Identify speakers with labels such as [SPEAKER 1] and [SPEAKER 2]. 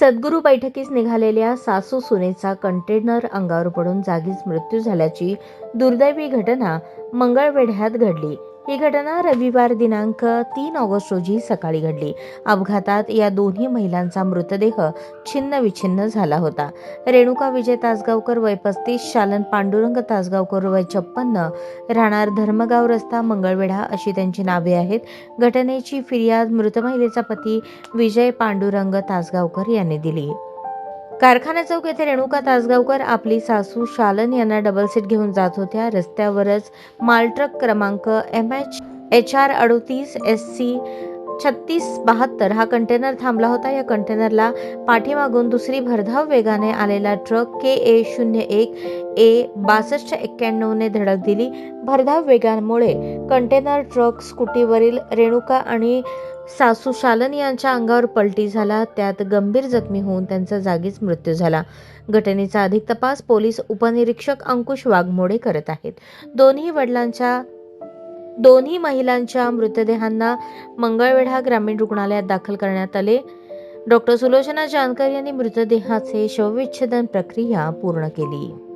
[SPEAKER 1] सद्गुरू बैठकीस निघालेल्या सासू सुनेचा कंटेनर अंगावर पडून जागीच मृत्यू झाल्याची दुर्दैवी घटना मंगळवेढ्यात घडली. ही घटना रविवार दिनांक तीन ऑगस्ट रोजी सकाळी घडली. अपघातात या दोन्ही महिलांचा मृतदेह छिन्न विछिन्न झाला होता. रेणुका विजय तासगावकर वय पस्तीस शालन पांडुरंग तासगावकर वय छप्पन्न राहणार धर्मगाव रस्ता मंगळवेढा अशी त्यांची नावे आहेत. घटनेची फिर्याद मृत महिलेचा पती विजय पांडुरंग तासगावकर यांनी दिली. कारखाना चौक येथे रेणुका तासगावकर आपली सासू शालन यांना डबल सीट घेऊन जात होत्या. रस्त्यावरच मालट्रक क्रमांक एम एच एच आर अडोतीस एस सी छत्तीस बहात्तर हा कंटेनर थांबला होता. या कंटेनरला पाठीमागून दुसरी भरधाव वेगाने आलेला ट्रक के ए शून्य एक ए बासष्ट एक्क्याण्णवने धडक दिली. भरधाव वेगामुळे कंटेनर ट्रक स्कूटीवरील रेणुका आणि सासू शालन यांच्या अंगावर पलटी झाला. त्यात गंभीर जखमी होऊन त्यांचा जागीच मृत्यू झाला. घटनेचा अधिक तपास पोलीस उपनिरीक्षक अंकुश वाघमोडे करत आहेत. दोन्ही वडिलांच्या दोन्ही महिलांच्या मृतदेहांना मंगळवेढा ग्रामीण रुग्णालयात दाखल करण्यात आले. डॉक्टर सुलोचना जानकर यांनी मृतदेहाचे शवविच्छेदन प्रक्रिया पूर्ण केली.